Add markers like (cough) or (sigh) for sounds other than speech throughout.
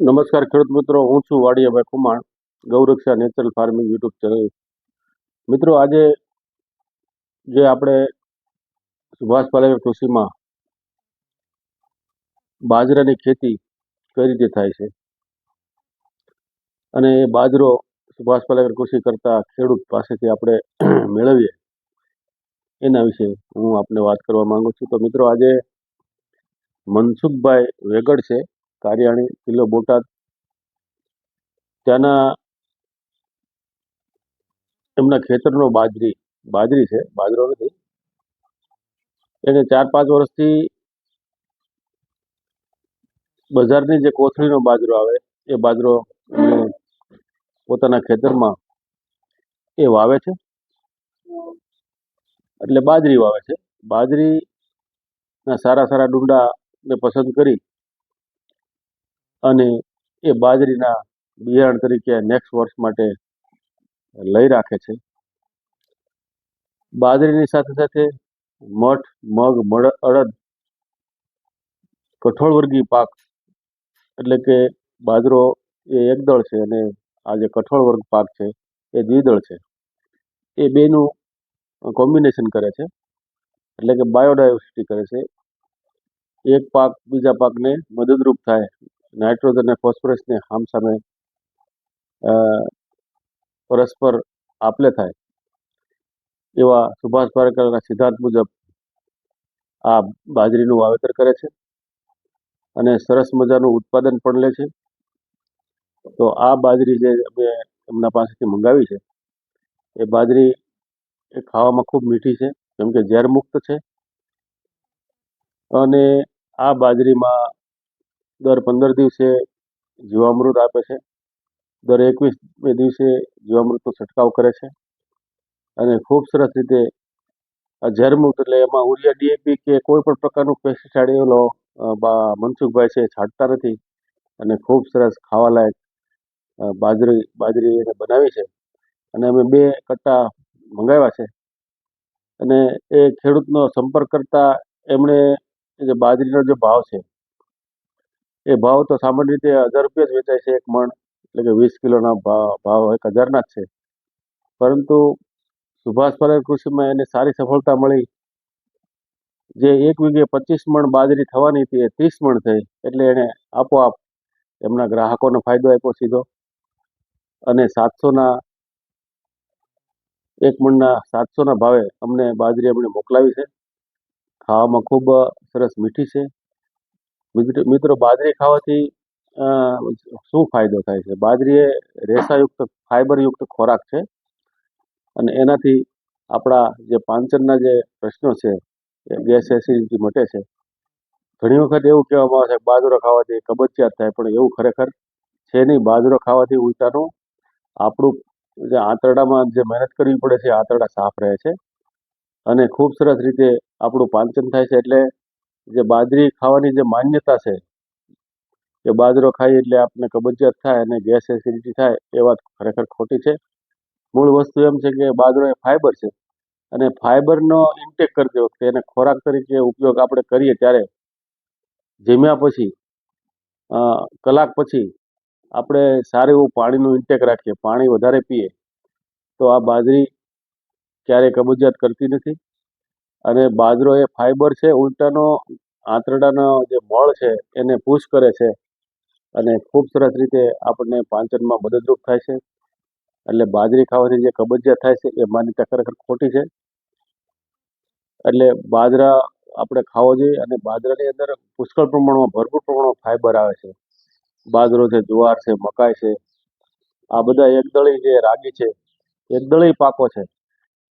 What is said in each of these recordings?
નમસ્કાર ખેડૂત મિત્રો, હું છું Vadiyabhai Kumar Gauraksha natural farming YouTube channel. મિત્રો, આજે જે આપણે સુભાષ પાલેકર કૃષિમાં બાજરાની ખેતી કઈ રીતે થાય છે અને એ બાજરો સુભાષ પાલેકર કૃષિ કરતા ખેડૂત પાસેથી આપણે (clears throat) મેળવીએ, એના વિશે હું આપને વાત કરવા માંગુ છું. તો મિત્રો, આજે મનસુખભાઈ વેગડ છે કારિયાણી, કિલ્લો બોટાદ. ત્યાંના એમના ખેતરનો બાજરી બાજરી છે, બાજરો નથી. એને ચાર પાંચ વર્ષથી બજારની જે કોથળીનો બાજરો આવે, એ બાજરો પોતાના ખેતરમાં એ વાવે છે. એટલે બાજરી વાવે છે. બાજરીના સારા સારા ડુંડાને પસંદ કરી અને એ બાજરીના બિયારણ તરીકે નેક્સ્ટ વર્ષ માટે લઈ રાખે છે. બાજરીની સાથે સાથે મઠ, મગ, મળ, અડદ, કઠોળ વર્ગી પાક એટલે કે બાજરો એ એકદળ છે અને આ જે કઠોળ વર્ગ પાક છે એ દ્વિદળ છે. એ બેનું કોમ્બિનેશન કરે છે એટલે કે બાયોડાયવર્સિટી કરે છે. એક પાક બીજા પાકને મદદરૂપ થાય નાઇટ્રોજન અને ફોસ્ફરસને હામ સામે પરસ્પર આપલે થાય. એવા સુભાષ પારેકરના સિદ્ધાંત મુજબ આ બાજરીનું વાવેતર કરે છે અને સરસ મજાનું ઉત્પાદન પણ લે છે. તો આ બાજરી જે અમે એમના પાસેથી મંગાવી છે, એ બાજરી એ ખાવામાં ખૂબ મીઠી છે, કેમ કે ઝેર મુક્ત છે. અને આ બાજરીમાં દર પંદર દિવસે જીવામૃત આપે છે. દર એકવીસ દિવસે જીવામૃતનો છંટકાવ કરે છે. અને ખૂબ સરસ રીતે આ ઝેરમુક્ત એટલે એમાં ઉરિયા ડીએપી કે કોઈ પણ પ્રકારનું પેસ્ટિસાઇડ બા- મનસુખભાઈ છે છાંટતા નથી. અને ખૂબ સરસ ખાવાલાયક બાજરી બાજરી એને બનાવી છે. અને અમે બે કટ્ટા મંગાવ્યા છે. અને એ ખેડૂતનો સંપર્ક કરતા એમણે જે બાજરીનો જે ભાવ છે એ ભાવ તો સામાન્ય રીતે હજાર રૂપિયા જ વેચાય છે એક મણ. એટલે કે વીસ કિલોના ભાવ એક હજારના જ છે. પરંતુ સુભાષ પાલેકર કૃષિમાં એને સારી સફળતા મળી. જે એક વીઘે પચીસ મણ બાજરી થવાની હતી, એ ત્રીસ મણ થઈ. એટલે એણે આપોઆપ એમના ગ્રાહકોને ફાયદો આપ્યો સીધો. અને સાતસોના, એક મણના સાતસોના ભાવે અમને બાજરી એમણે મોકલાવી છે. ખાવામાં ખૂબ સરસ મીઠી છે. મિત્ર- બાજરી ખાવાથી શું ફાયદો થાય છે? બાજરી એ રેસાયુક્ત, ફાઈબરયુક્ત ખોરાક છે અને એનાથી આપણા જે પાંચનના જે પ્રશ્નો છે, એ ગેસ એસિડિટી મટે છે. ઘણી વખત એવું કહેવામાં આવે છે બાજરો ખાવાથી કબજિયાત થાય, પણ એવું ખરેખર છે નહીં. બાજરો ખાવાથી ઉલટાનું આપણું જે આંતરડામાં જે મહેનત કરવી પડે છે આંતરડા સાફ રહે છે અને ખૂબ સરસ રીતે આપણું પાંચન થાય છે. એટલે જે બાજરી ખાવાની જે માન્યતા છે કે બાજરો ખાઈએ એટલે આપને કબજિયાત થાય અને ગેસ એસિડિટી થાય, એ વાત ખરેખર ખોટી છે. મૂળ વસ્તુ એમ છે કે બાજરો એ ફાઈબર છે અને ફાઈબરનો ઇન્ટેક કરતી વખતે એને ખોરાક તરીકે ઉપયોગ આપણે કરીએ ત્યારે જમ્યા પછી કલાક પછી આપણે સારું એવું પાણીનું ઇન્ટેક રાખીએ, પાણી વધારે પીએ, તો આ બાજરી ક્યારેય કબજિયાત કરતી નથી. અને બાજરો એ ફાઈબર છે ઉલટાનો આંતરડાનો જે મળ છે, એને પુશ કરે છે. અને ખૂબ સરસ રીતે આપણને પાચનમાં મદદરૂપ થાય છે. એટલે બાજરી ખાવાથી જે કબજિયાત થાય છે, એ માન્યતા ખરેખર ખોટી છે. એટલે બાજરા આપણે ખાવો જોઈએ અને બાજરાની અંદર પુષ્કળ પ્રમાણમાં ભરપૂર પ્રમાણમાં ફાઈબર આવે છે. બાજરો છે, જુવાર છે, મકાઈ છે, આ બધા એકદળી જે રાગી છે, એકદળી પાકો છે.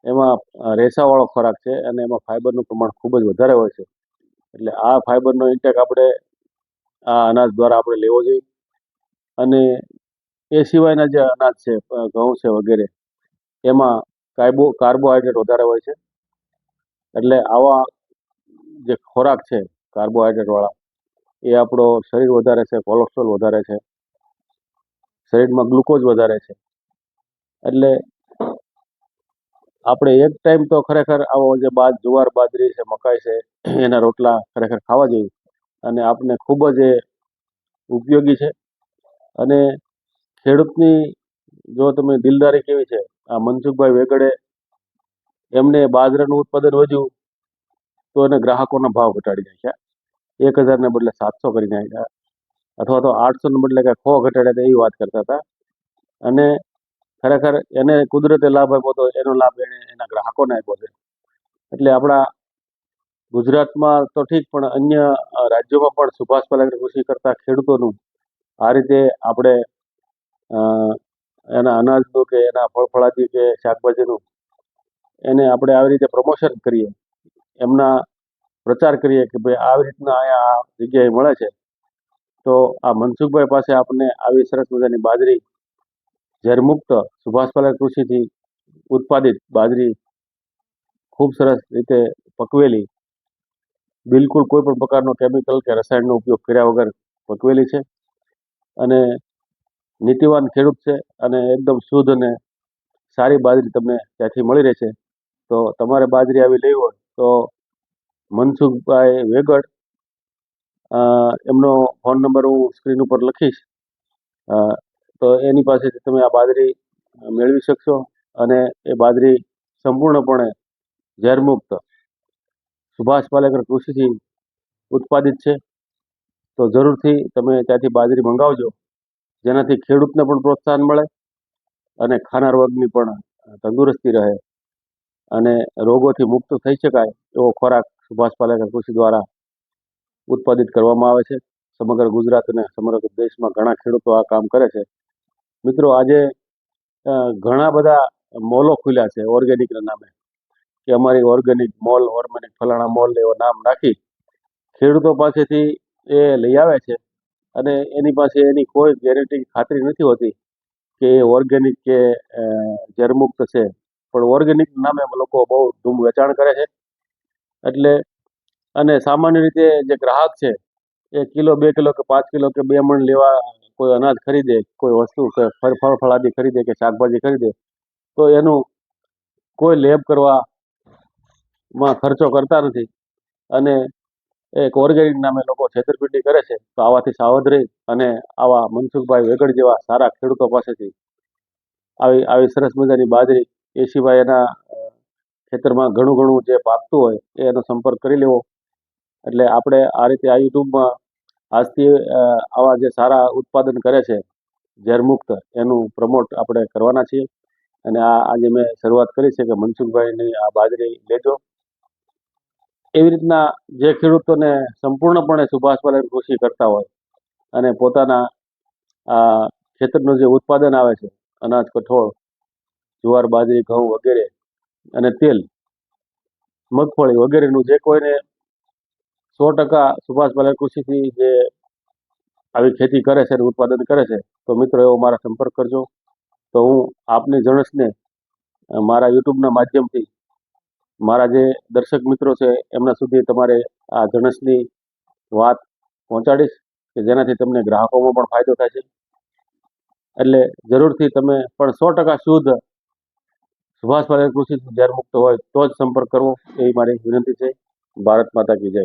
એમાં રેસાવાળો ખોરાક છે અને એમાં ફાઇબરનું પ્રમાણ ખૂબ જ વધારે હોય છે. એટલે આ ફાઇબરનો ઇન્ટેક આપણે આ અનાજ દ્વારા આપણે લેવો જોઈએ. અને એ સિવાયના જે અનાજ છે ઘઉં છે વગેરે, એમાં કાર્બો, કાર્બોહાઈડ્રેટ વધારે હોય છે. એટલે આવા જે ખોરાક છે, કાર્બોહાઈડ્રેટવાળા, એ આપણો શરીર વધારે છે કોલેસ્ટ્રોલ વધારે છે. શરીરમાં ગ્લુકોઝ વધારે છે. એટલે આપણે એક ટાઈમ તો ખરેખર આવો જે બાદ જુવાર બાજરી છે, મકાઈ છે, એના રોટલા ખરેખર ખાવા જોઈએ અને આપને ખૂબ જ ઉપયોગી છે. અને ખેડૂતની જો તમે દિલદારી કેવી છે, આ મનસુખભાઈ વેગડે એમને બાજરાનું ઉત્પાદન વધ્યું, તો એને ગ્રાહકોના ભાવ ઘટાડી નાખ્યા. એક હજારને બદલે સાતસો કરી નાખ્યા. અથવા તો આઠસોને બદલે કાંઈ ખો ઘટાડ્યા હતા, એવી વાત કરતા હતા. અને ખરેખર એને કુદરતે લાભ આપ્યો તો એનો લાભ એને એના ગ્રાહકોને આપ્યો છે. એટલે આપણા ગુજરાતમાં તો ઠીક, પણ અન્ય રાજ્યોમાં પણ સુભાષ પાલેકર કૃષિ કરતા ખેડૂતોનું આ રીતે આપણે એના અનાજનું કે એના ફળફળાદી કે શાકભાજીનું એને આપણે આવી રીતે પ્રમોશન કરીએ, એમના પ્રચાર કરીએ કે ભાઈ આવી રીતના અહીંયા આ જગ્યાએ મળે છે. તો આ મનસુખભાઈ પાસે આપણને આવી સરસ મજાની બાજરી ઝેરમુક્ત સુભાષપાલા કૃષિથી ઉત્પાદિત બાજરી ખૂબ સરસ રીતે પકવેલી, બિલકુલ કોઈ પણ પ્રકારનો કેમિકલ કે રસાયણનો ઉપયોગ કર્યા વગર પકવેલી છે અને નીતિવાન ખેડૂત છે અને એકદમ શુદ્ધ અને સારી બાજરી તમને ત્યાંથી મળી રહે છે. તો તમારે બાજરી આવી લેવી હોય તો મનસુખભાઈ વેગડ એમનો ફોન નંબર હું સ્ક્રીન ઉપર લખીશ. તો એની પાસેથી તમે આ બાજરી મેળવી શકશો અને એ બાજરી સંપૂર્ણપણે ઝેરમુક્ત. સુભાષ પાલેકર કૃષિથી ઉત્પાદિત છે. તો જરૂરથી તમે ત્યાંથી બાજરી મંગાવજો. જેનાથી ખેડૂતને પણ પ્રોત્સાહન મળે અને ખાનાર વર્ગની પણ તંદુરસ્તી રહે અને રોગોથી મુક્ત થઈ શકાય એવો ખોરાક સુભાષ પાલેકર કૃષિ દ્વારા ઉત્પાદિત કરવામાં આવે છે. સમગ્ર ગુજરાત અને સમગ્ર દેશમાં ઘણા ખેડૂતો આ કામ કરે છે. મિત્રો આજે ઘણા બધા મોલો ખુલ્યા છે ઓર્ગેનિકના નામે. કે અમારી ઓર્ગેનિક મોલ ઓર્ગેનિક ફલાણા મોલ એવો નામ રાખી ખેડૂતો પાસેથી એ લઈ આવે છે અને એની પાસે એની કોઈ ગેરંટી ખાતરી નથી હોતી કે એ ઓર્ગેનિક કે અ, ઝેરમુક્ત છે. પણ ઓર્ગેનિક નામે લોકો બહુ ધૂમ વેચાણ કરે છે. એટલે અને સામાન્ય રીતે જે ગ્રાહક છે એ કિલો, બે કિલો કે પાંચ કિલો કે બે મણ લેવા કોઈ અનાજ ખરીદે, કોઈ વસ્તુ કે ફળ ફળ ફળાદી ખરીદે કે શાકભાજી ખરીદે, તો એનું કોઈ લેબ કરવામાં ખર્ચો કરતા નથી. અને એક ઓર્ગેનિક નામે લોકો છેતરપિંડી કરે છે, તો આવાથી સાવધ રહી અને આવા મનસુખભાઈ વેગડ જેવા સારા ખેડૂતો પાસેથી આવી આવી સરસ મજાની બાજરી એ સિવાય એના ખેતરમાં ઘણું ઘણું જે પાકતું હોય, એનો સંપર્ક કરી લેવો. એટલે આપણે આ રીતે આ યુટ્યુબમાં આજથી આવા જે સારા ઉત્પાદન કરે છે ઝેરમુક્ત એનું પ્રમોટ આપણે કરવાના છીએ. અને આ, આજે મેં શરૂઆત કરી છે કે મનસુખભાઈની આ બાજરી લેજો. એવી રીતના જે ખેડૂતોને સંપૂર્ણપણે સુભાષપાલન કૃષિ કરતા હોય અને પોતાના આ ખેતરનું જે ઉત્પાદન આવે છે, અનાજ, કઠોળ, જુવાર, બાજરી, ઘઉં વગેરે અને તેલ, મગફળી વગેરેનું જે કોઈને સો ટકા સુભાષ પાલેકર કૃષિથી જે આવી ખેતી કરે છે ઉત્પાદન કરે છે, તો મિત્રો એવો મારા સંપર્ક કરજો. તો હું આપની જણસને મારા યુટ્યુબના માધ્યમથી, મારા જે દર્શક મિત્રો છે, એમના સુધી તમારે આ જણસની વાત પહોંચાડીશ, કે જેનાથી તમને ગ્રાહકોમાં પણ ફાયદો થાય છે. એટલે જરૂરથી તમે પણ સો ટકા શુદ્ધ સુભાષ પાલેકર કૃષિ ઝેર મુક્ત હોય, તો જ સંપર્ક કરવો, એવી મારી વિનંતી છે. ભારત માતા કી જય.